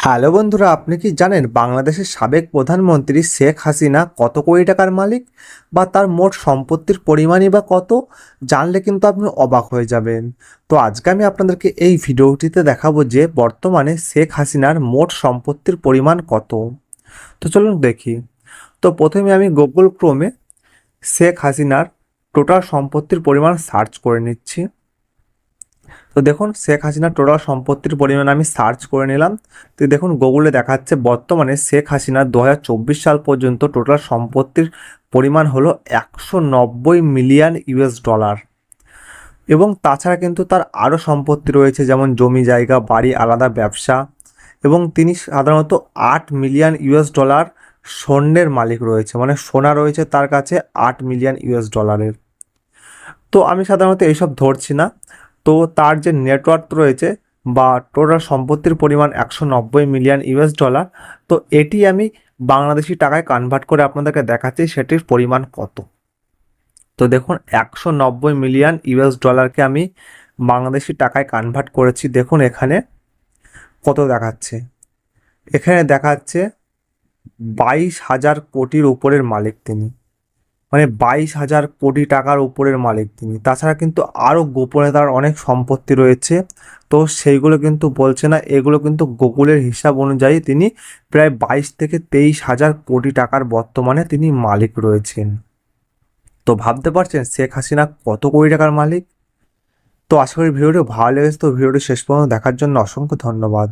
Hello বন্ধুরা, আপনি কি জানেন বাংলাদেশের সাবেক প্রধানমন্ত্রী শেখ হাসিনা কত কোটি টাকার মালিক বা তার মোট সম্পত্তির পরিমাণই বা কত? জানলে কিন্তু আপনি অবাক হয়ে যাবেন। তো আজকে আমি আপনাদেরকে এই ভিডিওটিতে দেখাবো যে বর্তমানে শেখ হাসিনার মোট সম্পত্তির পরিমাণ কত। তো চলুন দেখি। তো প্রথমে আমি গুগল ক্রোমে শেখ হাসিনার টোটাল সম্পত্তির পরিমাণ সার্চ করে নিচ্ছি। তো দেখুন, শেখ হাসিনার টোটাল সম্পত্তির পরিমাণ আমি সার্চ করে নিলাম। তো দেখুন গুগলে দেখাচ্ছে বর্তমানে শেখ হাসিনার দু হাজার চব্বিশ সাল পর্যন্ত টোটাল সম্পত্তির পরিমাণ হলো একশো নব্বই মিলিয়ন ইউএস ডলার এবং তাছাড়া কিন্তু তার আরও সম্পত্তি রয়েছে, যেমন জমি জায়গা, বাড়ি, আলাদা ব্যবসা। এবং তিনি সাধারণত আট মিলিয়ন ইউএস ডলার স্বর্ণের মালিক রয়েছে মানে সোনা রয়েছে তার কাছে আট মিলিয়ন ইউএস ডলারের তো আমি সাধারণত এইসব ধরছি না। তো তার যে নেটওয়ার্ক রয়েছে বা টোটাল সম্পত্তির পরিমাণ একশো নব্বই মিলিয়ন ইউএস ডলার তো এটি আমি বাংলাদেশি টাকায় কনভার্ট করে আপনাদেরকে দেখাচ্ছি সেটির পরিমাণ কত। তো দেখুন, একশো নব্বই মিলিয়ন ইউএস ডলারকে আমি বাংলাদেশি টাকায় কনভার্ট করেছি। দেখুন এখানে কত দেখাচ্ছে। এখানে দেখাচ্ছে বাইশ হাজার কোটির উপরের মালিক তিনি। মানে বাইশ হাজার কোটি টাকার উপরের মালিক তিনি। তাছাড়া কিন্তু আরও গোপনে তার অনেক সম্পত্তি রয়েছে। তো সেইগুলো কিন্তু বলছে না, এগুলো কিন্তু গুগলের হিসাব অনুযায়ী তিনি প্রায় বাইশ থেকে তেইশ হাজার কোটি টাকার বর্তমানে তিনি মালিক রয়েছেন। তো ভাবতে পারছেন শেখ হাসিনা কত কোটি টাকার মালিক? তো আশা করি ভিডিওটি ভালো লেগেছে। তো ভিডিওটি শেষ পর্যন্ত দেখার জন্য অসংখ্য ধন্যবাদ।